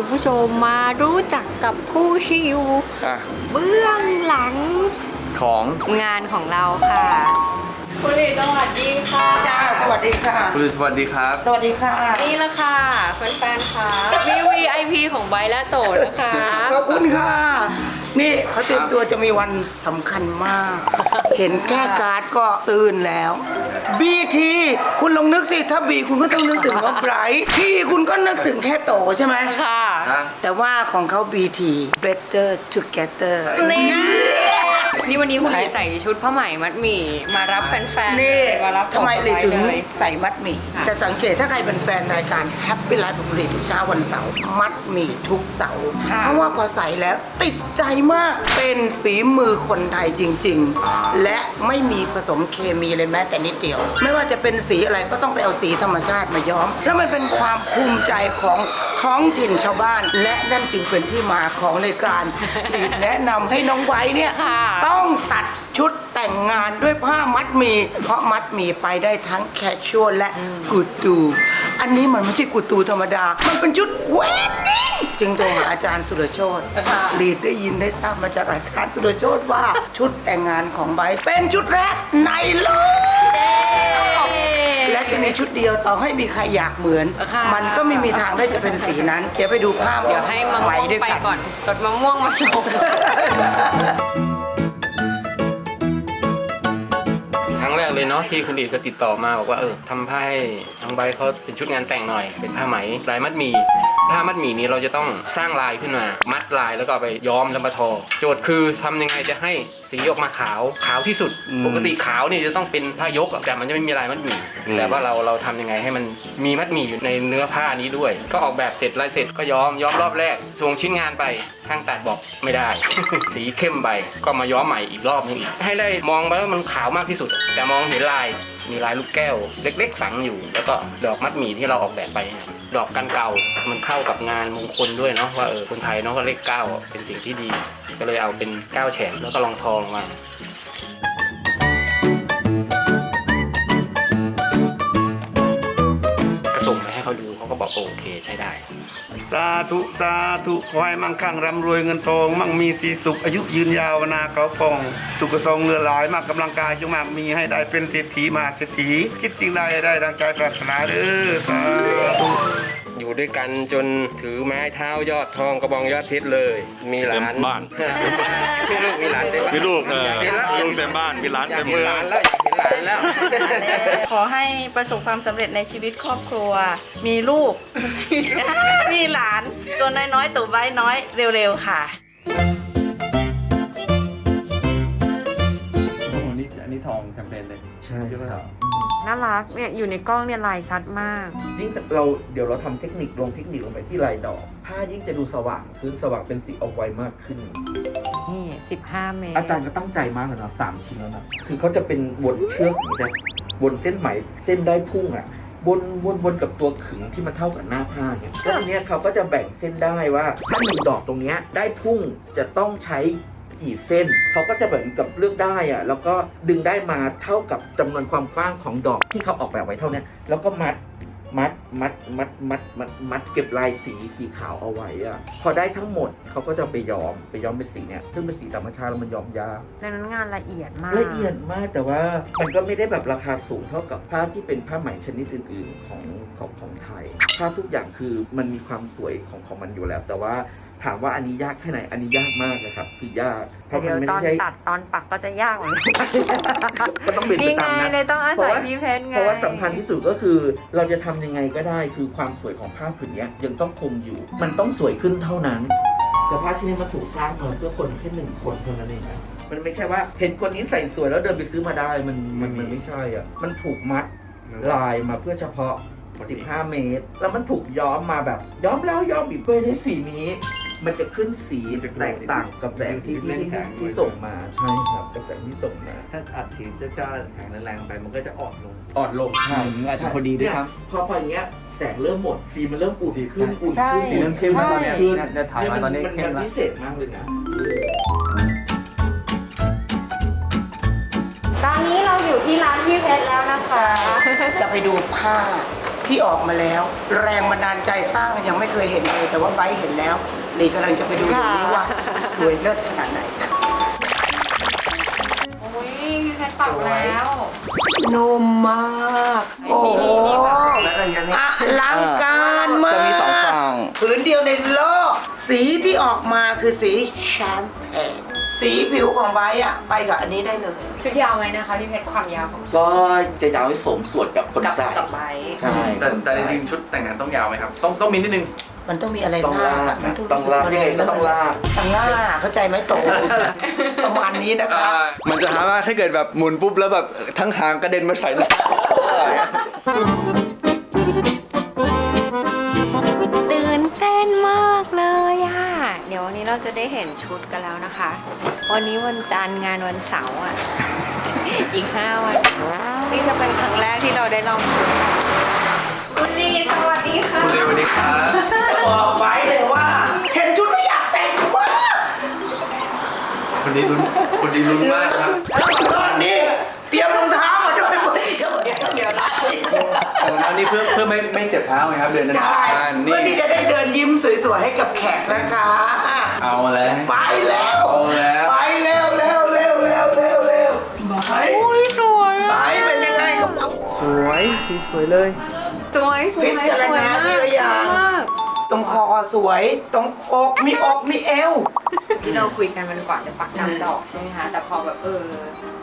คุณผู้ชมมารู้จักกับผู้ที่อยู่อะเบื้องหลังของงานของเราค่ะคุณลีสวัสดีค่ะจ้าสวัสดีค่ะ คุณสวัสดีครับ สวัสดีค่ะ นี่ละค่ะแฟนๆค่ะ VVIP ของไบร์ทและโตนะคะขอบคุณค่ะ นี่เขาเตรียมตัวจะมีวันสำคัญมาก เห็นแค่การ์ดก็ตื่นแล้ว BT คุณลองนึกสิถ้า B คุณก็ต้องนึกถึงว่าไบรท์ T คุณก็นึกถึงแค่โตใช่ไหมค่ะ แต่ว่าของเขา BT Better Together นี่ นี่วันนี้คุณลีใส่ชุดผ้าไหมมัดหมี่มารับแฟนๆนี่มารับทำไมเลยถึงเลย ใส่มัดหมี่จะสังเกตถ้าใครเป็นแฟนรายการ Happy Life ของลีทุกเช้าวันเสาร์มัดหมี่ทุกเสาร์เพราะว่าพอใส่แล้วติดใจมากเป็นฝีมือคนไทยจริง ๆ และไม่มีผสมเคมีเลยแม้แต่นิดเดียว ไม่ว่าจะเป็นสีอะไรก็ต้องไปเอาสีธรรมชาติมาย้อม แล้วมันเป็นความภูมิใจของท้องถิ่นชาวบ้าน และนั่นจึงเป็นที่มาของรายการลีดแนะนำให้น้องไว้เนี่ยค่ะ ต้องตัดชุดแต่งงานด้วยผ้ามัดหมี เพราะมัดหมีไปได้ทั้งแคชชวลและกุดตู อันนี้มันไม่ใช่กุดตูธรรมดา มันเป็นชุดเวดดิ้งจึงโทรหาอาจารย์สุรโชตรีดได้ยินได้ทราบมาจากอาจารย์สุรโชตว่าชุดแต่งงานของไบร์ทเป็นชุดแรกในโลก และจะมีชุดเดียวต่อให้มีใครอยากเหมือน ค่ะมันก็ไม่มีทางได้จะเป็นสีนั้น เดี๋ยวไปดูภาพเดี๋ยวให้มะม่ไว้วงด้วยไปกันก่อนรถมะม่วงมาส่งค นาะที่คุณดีดก็ติดต่อมาบอกว่าเออทำผ้าให้ทางใบเขาเป็นชุดงานแต่งหน่อย เป็นผ้าไหมลายมัดหมี ผ้ามัดหมี่นี้เราจะต้องสร้างลายขึ้นมา มัดลายแล้วก็เอาไปย้อมแล้วมาทอ โจทย์คือทำยังไงจะให้สีออกมาขาวขาวที่สุด ปกติขาวนี่จะต้องเป็นผ้ายกอะแต่มันจะไม่มีลายมัดหมี่แต่ว่าเราเราทำยังไงให้มันมีมัดหมี่อยู่ในเนื้อผ้านี้ด้วย ก็ออกแบบเสร็จลายเสร็จก็ย้อมย้อมรอบแรกส่งชิ้นงานไปข้างตัดบอกไม่ได้ สีเข้มไปก็มาย้อมใหม่อีกรอบนึงอีกให้ได้มองไปว่ามันขาวมากที่สุดแต่มองเห็นลายมีลายลูกแก้ว เล็ก ๆ ฝังอยู่ แล้วก็ดอกมัดหมี่ที่เราออกแบบไปเนี่ย ดอกกันเก่ามันเข้ากับงานมงคลด้วยเนาะว่าเออคนไทยเนาะก็เลขเก้าเป็นสิ่งที่ดี ก็เลยเอาเป็นเก้าแฉกแล้วก็ลองทองมาก็ส่งไปให้เขาดูเขาก็บอกโอเคใช้ได้ สาธุสาธุขอให้มั่งคั่งร่ำรวยเงินทอง มั่งมีสีสุขอายุยืนยาวนาเขาพอง สุขทรงเรือหลายมากกำลังกายจงมากมีให้ได้เป็นเศรษฐีมาเศรษฐี คิดสิ่งใดได้ดังใจปรารถนาเด้อสาธุ อยู่ด้วยกันจนถือไม้เท้ายอดทองกระบองยอดเพชรเลย มีหลานเต็มบ้าน มีลูกมีหลานเต็มบ้านมีลูกเอออยากเห็นแล้วมีลูกเต็มบ้านมีหลานอยากเต็มเห็เมืนองหลานแล้วอยากเห็นหลานแล้ว ขอให้ประสบความสำเร็จในชีวิตครอบครัว มีลูก มีหลาน ตัวน้อยๆตัวไว้น้อยเร็วๆค่ะ น่ารักเนี่ยอยู่ในกล้องเนี่ยลายชัดมาก ยิ่งเราเดี๋ยวเราทำเทคนิคลงเทคนิคลงไปที่ลายดอกผ้ายิ่งจะดูสว่างขึ้นสว่างเป็นสีออกไวมากขึ้น นี่15เมตรอาจารย์ก็ตั้งใจมากเลยนะสามชิ้นแล้วนะคือเขาจะเป็นบนเชือกอย่างนี้นะบนเส้นไหมเส้นได้พุ่งอะบนบนบนกับตัวขึงที่มันเท่ากับหน้าผ้าเนี่ยแล้วทีเนี้ยเขาก็จะแบ่งเส้นได้ว่า ถ้าหนึ่งดอกตรงเนี้ยได้พุ่งจะต้องใช้ กี่เส้น เขาก็จะเหมือนกับเลือกได้อะแล้วก็ดึงได้มาเท่ากับจำนวนความกว้างของดอกที่เขาออกแบบไว้เท่าเนี้ยแล้วก็มัดมัดมัดมัดมัดมัดมัดเก็บลายสีสีขาวเอาไว้อะพอได้ทั้งหมดเขาก็จะไปย้อมไปย้อมเป็นสีเนี่ยซึ่งเป็นสีธรรมชาติแล้วมันย้อมยากดังนั้นงานละเอียดมากละเอียดมากแต่ว่ามันก็ไม่ได้แบบราคาสูงเท่ากับผ้าที่เป็นผ้าไหมชนิดอื่น ๆของของของไทยผ้าทุกอย่างคือมันมีความสวยของของมันอยู่แล้ว แต่ว่า ถามว่าอันนี้ยากแค่ไหน อันนี้ยากมากนะครับ คือยาก เพราะมัเดี๋ยนวไม่ตอนใช่ ตัดตอนปักก็จะยากเหมือนกันก็ต้องเป็นไปนี่ไงตามนั้น เลยต้องอาเพราะศัยว่าพี่เพชรไง เพราะว่าสำคัญที่สุดก็คือเราจะทำยังไงก็ได้คือความสวยของผ้าผืนเนี้ยยังต้องคงอยู่ มันต้องสวยขึ้นเท่านั้นแต่ผ้าชิ้นนี้มันถูกสร้างมาเพื่อคนแค่หนึ่งคนเท่านั้นเองนะมันไม่ใช่ว่าเห็นคนนี้ใส่สวยแล้วเดินไปซื้อมาได้มันมันมันไม่ใช่อะมันถูกมัดลายมาเพื่อเฉพาะ 15 เมตร แล้วมันถูกย้อมมาแบบย้อมแล้วย้อมอีกเพื่อให้สีนี้ มันจะขึ้นสีแตกต่างกับแสงที่ที่ที่ที่ส่งมาใช่ครับกับแสงที่ส่งมา ถ้าอัดสีจะจ้าแสงแรงๆไปมันก็จะอ่อนลงอ่อนลงใช่อืมอาจจะพอดีด้วยครับเนี่ยพอพออย่างเงี้ยแสงเริ่มหมดสีมันเริ่มอุ่นขึ้นอุ่นใช่ขึ้นสีเริ่มเข้มแล้วตอนเนี้ยขึ้นจะถ่ายมาตอนนี้มันเข้มมันแล้วพิเศษมากเลยนะตอนนี้เราอยู่ที่ร้านพี่เพชรแล้วนะคะ จะไปดูผ้าที่ออกมาแล้ว แรงบันดาลใจสร้างยังไม่เคยเห็นเลยแต่ว่าไบร์ทเห็นแล้ว ลีกำลังจะไปดูอยู่นี้ว่า สวยเลิศขนาดไหน โอ้ยพี่แพทปักแล้ว นุ่มมาก โอ้โหนี่ๆๆแบบแล้วก็อย่างนี้อลังการมาก จะมีสองฝั่งผืนเดียวในโลก สีที่ออกมาคือสีแชมเปญสีผิวของไบร์ทอะไปกับอันนี้ได้เลย ชุดยาวไหมนะคะพี่เพชรความยาวของก็จะยาวให้สมส่วนกับคนกับใส่กับใบใช่แต่แต่จริงๆชุดแต่งงานต้องยาวไหมครับ ต้องต้องมีนิดนึง มันต้องมีอะไรต้องหน้าลากมันต้องลากยังไงก็ต้องลากสังง่าเข้าใจไหมโตประมาณนี้นะคะมันจะหาว่าถ้าเกิดแบบหมุนปุ๊บแล้วแบบทั้งหางกระเด็นมาใส่หน้าตื่นเต้นมากเลยอะเดี๋ยววันนี้เราจะได้เห็นชุดกันแล้วนะคะ วันนี้วันจันทร์งานวันเสาร์อะอีกห้าวัน นี่จะเป็นครั้งแรกที่เราได้ลองชุด คุณลีสวัสดีค่ะ คุณเรวันนี้ครับจะบอกไว้เลยว่า เห็นชุดไม่อยากแต่งมากคุณดีลุ้นคุณดีลุ้นมากครับตอนนี้เตรียมรองเท้ามาด้วยเพื่อที่จะเดี๋ยวนะอันนี้เพื่อเพื่อไม่ไม่เจ็บเท้าไงครับเดินใช่นานๆนี่เพื่อที่จะได้เดินยิ้มสวยๆให้กับแขกนะคะ เอาแล้วไปแล้วเอาแล้วไปเร็วเร็วเร็วเร็วเร็วเร็วไปอุ้ยสวยไปเป็นยังไงครับเราสวยสีสวยเลย สวยสวยพิจารณาทีละอย่าง สวยมาก ตรงคอสวย ตรงอกมีอกมีเอว ที่เราคุยกันมันก่อนจะปักดำดอกใช่ไหมคะ แต่พอแบบเออ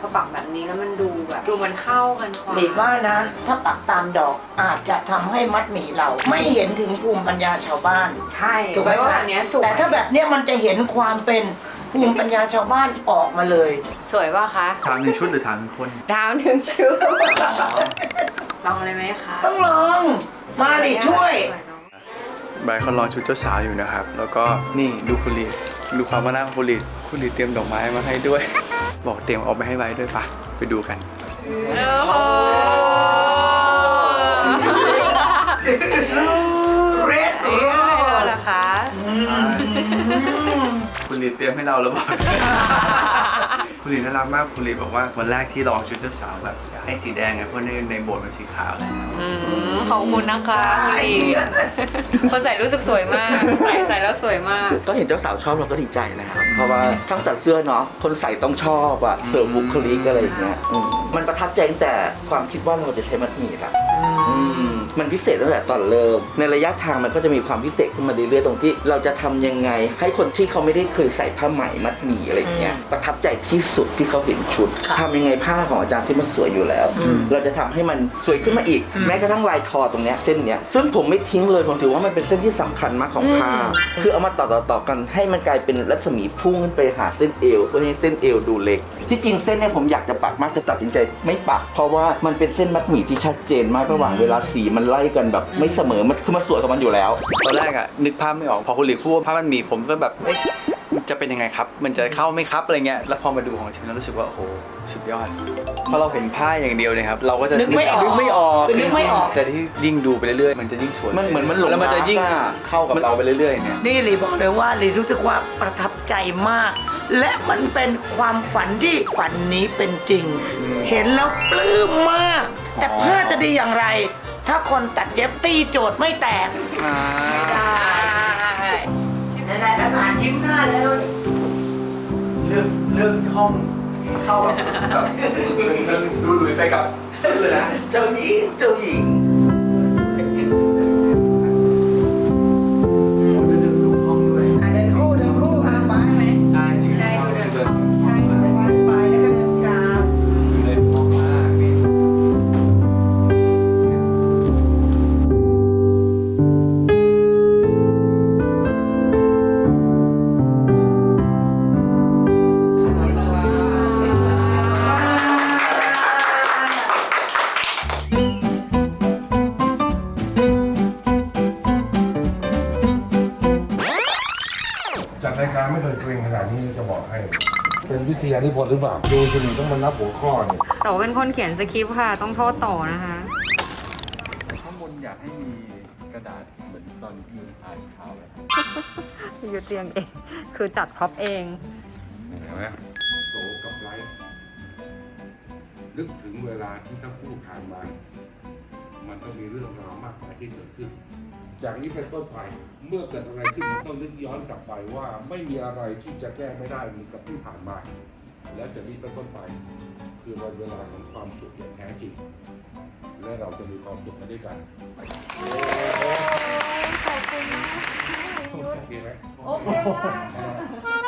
พอปักแบบนี้แล้วมันดูแบบดูมันเข้ากันกว่าหลีกว่านะ ถ้าปักตามดอกอาจจะทำให้มัดหมี่เรา ไม่เห็นถึงภูมิปัญญาชาวบ้าน ใช่ถูกไหมว่าคะอันเนี้ยสวยแต่ถ้าแบบเนี้ยมันจะเห็นความเป็นภูมิปัญญาชาวบ้านออกมาเลย สวยป่ะคะถามถึงชุดหรือถามถึงคน ดาวถึงชุด ลองเลยไหมคะต้องลอง มาหลีช่วยสเนอะใบเขารอชุดเจ้าสาวอยู่นะครับ แล้วก็นี่ดูคุณลีดูความว่าหน้าของคุณลีคุณลีเตรียมดอกไม้มาให้ด้วย บอกเตรียมเอาไปให้ใบด้วยปะไปดูกัน โอ้โหเรดเอ้ยให้เราเหรอคะ คุณลีเตรียมให้เราแล้วบอก คุณลีน่ารักมากคุณลีบอกว่าวันแรกที่ลองชุดเจ้าสาวแบบอยากให้สีแดงไงเพราะในในโบสถ์มันสีขาวแล้วอืมขอบคุณนะคะคุณลีคนใส่รู้สึกสวยมาก ใส่ใส่แล้วสวยมาก ก็เห็นเจ้าสาวชอบเราก็ดีใจนะครับ เพราะว่าช่างตัดเสื้อเนาะคนใส่ต้องชอบอะเสริมบุคลิกอะไรอย่างเงี้ยอืมมันประทับใจตั้งแต่ความคิดว่าเราจะใช้มัดหมี่ละอืม มันพิเศษตั้งแต่ตอนเริ่ม ในระยะทางมันก็จะมีความพิเศษขึ้นมาเรื่อยๆตรงที่ เราจะทำยังไง ให้คนที่เขาไม่ได้เคยใส่ผ้าไหมมัดหมี่อะไรอย่างเงี้ยประทับใจที่สุดที่เขาเห็นชุดทำยังไงผ้าของอาจารย์ที่มันสวยอยู่แล้ว เราจะทำให้มันสวยขึ้นมาอีก แม้กระทั่งลายทอตรงเนี้ยเส้นเนี้ยซึ่งผมไม่ทิ้งเลยผมถือว่ามันเป็นเส้นที่สำคัญมากของผ้าคือเอามาต่อต่อต่อกันให้มันกลายเป็นรัศมีพุ่งขึ้นไปหาเส้นเอวเพื่อให้เส้นเอวดูเล็ก ที่จริงเส้นเนี่ยผมอยากจะปักมากแต่ตัดสินใจ ไม่ปักเพราะว่ามันเป็นเส้นมัดหมี่ที่ชัดเจนมากระหว่างเวลาสีมันไล่กันแบบไม่เสมอมันคือมันสวยกับมันอยู่แล้ว ตอนแรกอะนึกภาพไม่ออกพอคุณหลีพูดว่าภาพมันมีผมก็แบบเอ๊ะมันจะเป็นยังไงครับ มันจะเข้าไหม่ครับอะไรเงี้ยแล้วพอมาดูของจริงแล้วรู้สึกว่าโอ้โหสุดยอดพอเราเห็นผ้าอย่างเดียวเนี่ยครับเราก็จะนึกไม่ออกนึกไม่ออกคือนึกไม่ออก แต่ที่ยิ่งดูไปเรื่อยๆ มันจะยิ่งสวยมันเหมือนมันหลงแล้วมันจะยิ่งรักอะ เข้ากับเราไปเรื่อยๆเนี่ย นี่ลีบอกเลยว่าลีรู้สึกว่าประทับใจมาก และมันเป็นความฝันที่ฝันนี้เป็นจริง เห็นแล้วปลื้มมาก แต่ผ้าจะดีอย่างไร ถ้าคนตัดเย็บตีโจทย์ไม่แตกได้ได้อาหารยิ้มหน้าแล้วเลือกเลือกห้องเข้าแบบดูหลุยไปกับเลยนะเจ้าหญิงเจ้าหญิง รือเปล่าดูสนิทต้องมานับหัวข้อเนี่ยโตเป็นคนเขียนสคริปต์ค่ะ ต้องโทษโตนะคะ ข้างบนอยากให้มีกระดาษเหมือนตอนยืนอ่านข่าวเลยยุดเรียงเอง คือจัดพ็อปเอง เห็นไหมโตกับไลฟ์นึกถึงเวลาที่ทั้งคู่ผ่านมา มันต้องมีเรื่องราวมากมายที่เกิดขึ้น จากนี้เป็นต้นไปเมื่อเกิดอะไรขึ้นมันต้องนึกย้อนกลับไปว่า ไม่มีอะไรที่จะแก้ไม่ได้เหมือนกับที่ผ่านมา และจากนี้เป็นต้นไป คือวันเวลาของความสุขอย่างแท้จริง และเราจะมีความสุขไปด้วยกันขอบคุณมากโอเคไหม โอเคมาก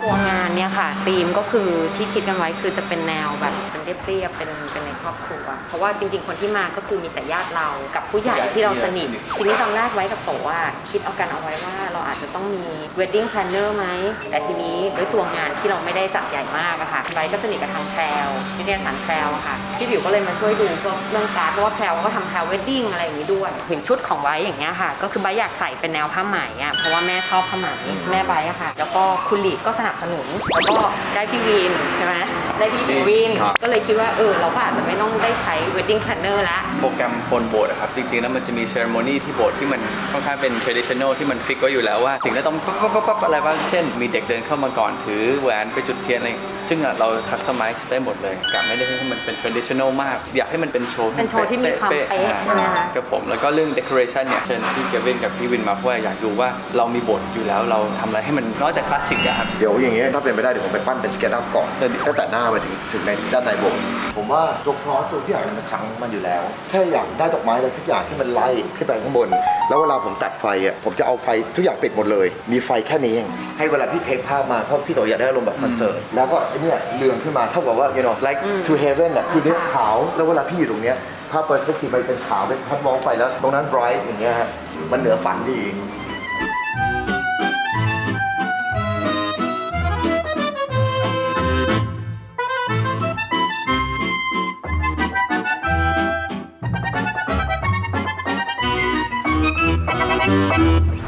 ตัวงานเนี่ยค่ะธีมก็คือที่คิดกันไว้คือจะเป็นแนวแบบเป็นเรียบๆเป็นเป็นในครอบครัว เพราะว่าจริง ๆ คนที่มาก็คือมีแต่ญาติเรากับผู้ใหญ่ที่เราสนิททีนี้ตอนแรกไว้กับโตว่าคิดเอากันเอาไว้ว่าเราอาจจะต้องมี wedding planner ไหมแต่ทีนี้ด้วยตัวงานที่เราไม่ได้จัดใหญ่มากอะค่ะไว้ก็สนิทกับทางแพรวนิตยสารแพรวอะค่ะพี่บิวก็เลยมาช่วยดูพวกเรื่องการ์ดเพราะว่าแพรวก็ทำแพรว wedding อะไรอย่างนี้ด้วยถึงชุดของไว้อย่างเงี้ยค่ะ ก็คือไว้อยากใส่เป็นแนวผ้าไหมอะเพราะว่าแม่ชอบผ้าไหมแม่ไว้อะค่ะ แล้วก็คุณหลีดก็สนับสนุน แล้วก็ได้พี่วินใช่ไหมได้พี่ถึงวิน ครับ ก็เลยคิดว่าเออเราก็อาจจะไม่ต้องได้ใช้ wedding planner ละ โปรแกรมบนโบสถ์อะครับ จริงๆ แล้วมันจะมีเซ r ร m o นีที่โบสถ์ที่มันค่อนข้างเป็น traditional ที่มันฟิกไว้อยู่แล้วว่าสิ่งที่ต้องปั๊บปั๊บปั๊บปั๊บอะไรบ้างเช่น มีเด็กเดินเข้ามาก่อนถือแหวนไปจุดเทียนอะไรซึ่งอะเรา customize ได้หมดเลยกะไม่ได้ให้มันเป็น traditional มาก อยากให้มันเป็นโชว์เป็นโชว์ที่มีความเป๊ะใช่ไหมคะ กับผมแล้วก็เรื่อง decoration เนี่ยเชิญพี่เกวินกับพี่วินมาเพราะว่าอยากดูว่าเรามีโบสถ์อยู่แล้วเราทำอะไรให้มันน้อยแต่คลาสสิกอะครับ เดี๋ยวอย่างเงี้ยถ้าเป็นไปได้เดี๋ยวผมไปปั้นเป็นสเก็ตอัพก่อนตั้งแต่หน้ามาถึงถึงในด้านในโบสถ์ผมว่าตัวคลอสตัวที่อยากมันขังมันอยู่แล้ว แค่อยากได้ดอกไม้อะไรสักอย่างที่มันไล่ขึ้นไปข้างบน แล้วเวลาผมตัดไฟอะผมจะเอาไฟทุกอย่างปิดหมดเลย มีไฟแค่นี้เองให้เวลาพี่เทคภาพมาเพราะพี่โตอยากได้อารมณ์แบบคอนเสิร์ตแล้วก็ไอ้เนี่ยเรืองขึ้นมาเท่ากับว่า you know like to heaven อะคือเนื้อขาวแล้วเวลาพี่อยู่ตรงเนี้ยภาพเปอร์สเปกทีฟมันเป็นขาวเป็นพัดมองไปแล้ว ตรงนั้น bright อย่างเงี้ยฮะมันเหนือฝันดี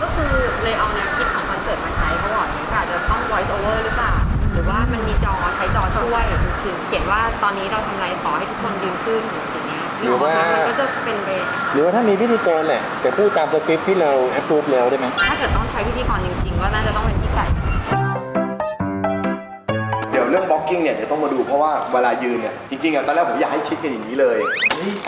ก็คือเลยเอาแนวคิดของคอนเสิร์ตมาใช้เขาบอกอย่างนี้ก็อาจจะต้อง voice over หรือเปล่า หรือว่ามันมีจอใช้จอช่วยคือเขียนว่าตอนนี้เราทำอะไรขอให้ทุกคนยืนขึ้นอย่างเงี้ยหรือว่ามันก็จะเป็นไปหรือว่าถ้ามีพิธีกรแหละแต่พูดตามสคริปต์ที่เรา approve แล้วได้ไหมถ้าเกิดต้องใช้พิธีกรจริงๆ ก็น่าจะต้องเป็น เนี่ยเดี๋ยวต้องมาดูเพราะว่าเวลายืนเนี่ยจริงๆอะตอนแรกผมอยากให้ชิดกันอย่างนี้เลย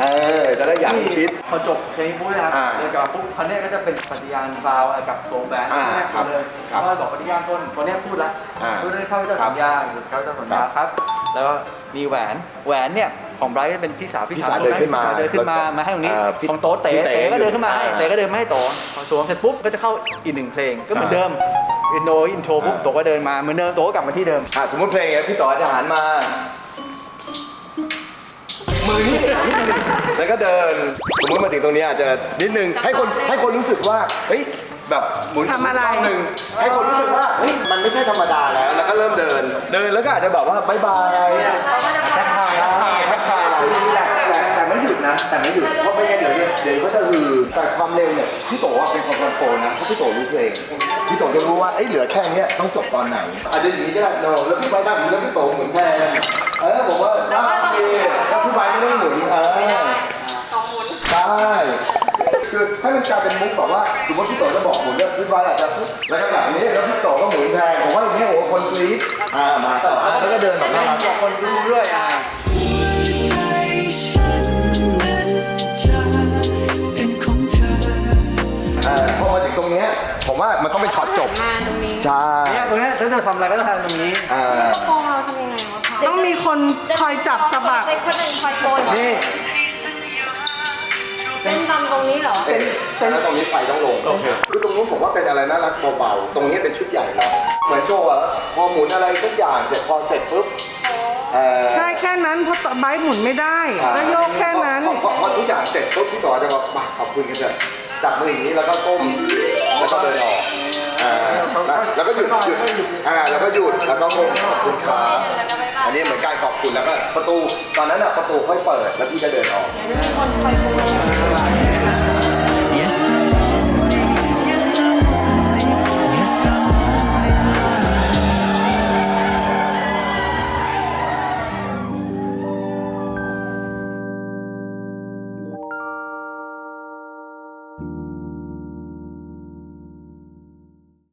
เออตอนแรกอยากให้ชิด พอจบเพลงปุ๊บนะครับอ่าเดินกลับมาปุ๊บคราวเนี้ยก็จะเป็นปฏิญาณวาวกับโซแบนอ่าแรกครับเลยครับเพราะว่าบอกปฏิญาณต้นคนเนี้ยพูดละอ่าพูดเรื่องข้าพเจ้าครับสัญญาหรือข้าพเจ้าสัญญาครับ แล้วก็มีแหวนแหวนเนี่ยของไบรท์จะเป็นพี่สาวพี่สาวเดินขึ้นมาพี่สวเดินขึ้นมาแล้วก็มาให้ตรงนี้อ่าพี่ของโต๊ะเต๋พี่เต๋เต๋ก็เดินขึ้นมาให้อ่าเต๋ก็เดินมาให้โต๊ะพอสวมเสร็จปุ๊บก็จะเข้าอีกหนึ่งเพลงก็เหมือนเดิม อินโนอินโทรปุ๊บอ่าโต๊ะก็เดินมาเหมือนเดิมโต๊ะก็กลับมาที่เดิม อะสมมติเพลงเนี้ยพี่ต่อจะหันมา มือนี่นิดนึงแล้วก็เดิน สมมติมาถึงตรงนี้อาจจะนิดนึงให้คนให้คนรู้สึกว่าเฮ้ยแบบหมุนทำอะไร บหนึ่งให้คนรู้สึกว่าเฮ้ยมันไม่ใช่ธรรมดาแล้ว แล้วก็เริ่มเดิน เดินแล้วก็อาจจะแบบว่าบายบายทักทายทักทายทักทายแต่แต่แต่ไม่หยุด นะ แต่ไม่หยุดเพราะไม่งั้นเดี๋ยวเนี่ยเดี๋ยวก็จะฮือแต่ความเร็วเนี่ยพี่โตว่าเป็นคนคอนโทรลนะเพราะพี่โตรู้เพลงพี่โตจะรู้ว่าเอ้ยเหลือแค่เนี้ยต้องจบตอนไหนอาจจะอย่างนี้ก็ได้โนแล้วพี่ไปบ้านแล้วพี่โตหมุนแทนเออผมว่าได้โอเคแล้วพี่ไปไม่ต้องหมุนเออใช่คือให้มันกลายเป็นมุกแบบว่าสมมติพี่โตจะบอกหมุนเนี่ยพี่บอยอาจจะปุ๊บแล้วก็แบบนี้แล้วพี่โตก็หมุนแทนผมว่าอย่างนี้ยโอ้โหคนกรี๊ดอ่ามาต่ออะแล้วก็เดินแบบน่ารักบอกคนรู้ด้วยอะ พอมาถึงตรงเนี้ยผมว่ามันต้องเป็นช็อตจบมาตรงนี้ใช่เนี่ยตรงเนี้ยถ้าจะทำอะไรก็ต้องทำตรงนี้เออโกงเราทำยังไงวะคะต้องมีคนคอยจับสะบัดเด็กคนหนึ่งคอยโกนนี่เต้นตำตรงนี้เหรอ เป็นแล้วตรงนี้ไฟต้องลงคือตรงนู้นผมว่าเป็นอะไรน่ารักเบาๆตรงนี้เป็นชุดใหญ่เราเหมือนโชว์อะพอหมุนอะไรสักอย่างเสร็จพอเสร็จปุ๊บเออใช่แค่นั้นเพราะไบค์หมุนไม่ได้ก็โยกแค่นั้น พอพอพอทุกอย่างเสร็จปุ๊บพี่ต่อจะบอกมาขอบคุณกันเถอะ จับมืออย่างนี้แล้วก็ก้มแล้วก็เดินออกอ่าแล้วแล้วก็หยุดหยุดอ่าแล้วก็หยุดแล้วก็ก้มขอบคุณครับอันนี้เหมือนการขอบคุณแล้วก็ประตู ตอนนั้นอะประตูค่อยเปิดแล้วพี่ก็เดินออก